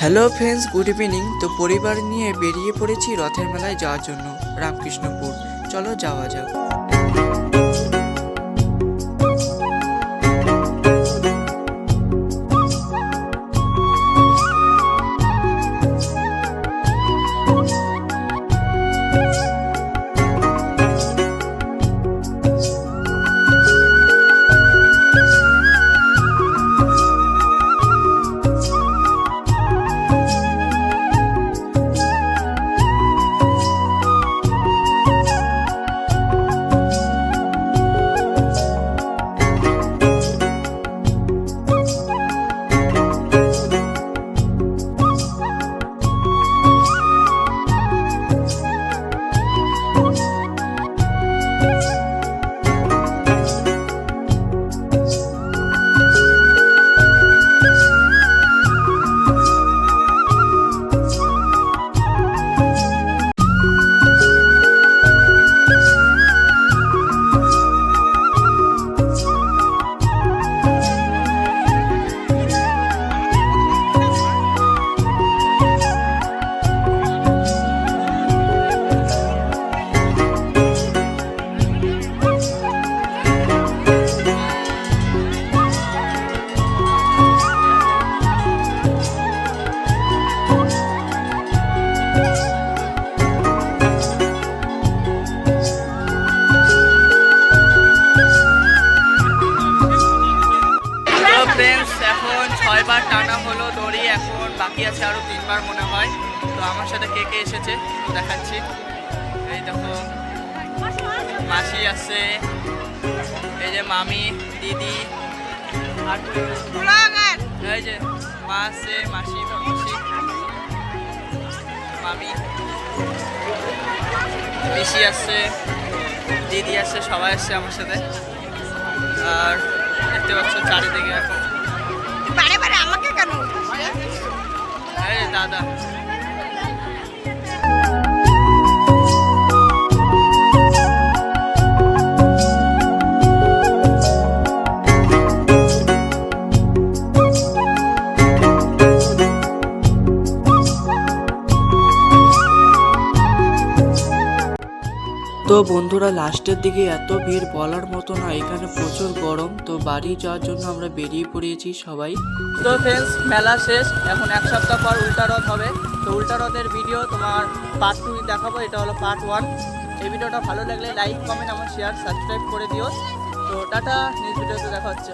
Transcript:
Hello friends good evening তো পরিবার নিয়ে বেরিয়ে পড়েছি রথের মেলায় যাওয়ার জন্য, রামকৃষ্ণপুর। চলো যাওয়া যাক। তো ফ্রেন্ডস এখন ছয়বার টানা হলো দড়ি, এখন বাকি আছে আরও তিনবার মনে হয়। তো আমার সাথে কে কে এসেছে? দেখাচ্ছি। এই দেখো, মাসি আছে, এই যে মামি, দিদি এই যে মা আছে, মাসি মাসি, মামি। পিসি আসছে দিদি আসছে সবাই আসছে আমার সাথে। আর চারিদিকে এখন বারে বারে আমাকে কেন? দাদা। তো বন্ধুরা, লাস্টের দিকে এত ভিড় বলার মতো না, এখানে প্রচুর গরম, তো বাড়ি যাওয়ার জন্য আমরা বেরিয়ে পড়েছি সবাই। তো ফ্রেন্ডস মেলা শেষ, এখন এক সপ্তাহ পর উল্টা রথ হবে। তো উল্টা রথের ভিডিও তোমার পার্ট টু দেখাবো, এটা হলো পার্ট ওয়ান এই ভিডিওটা ভালো লাগলে লাইক কমেন্ট আমার শেয়ার সাবস্ক্রাইব করে দিও। তো টাটা নেক্সট ভিডিওতে দেখা হচ্ছে।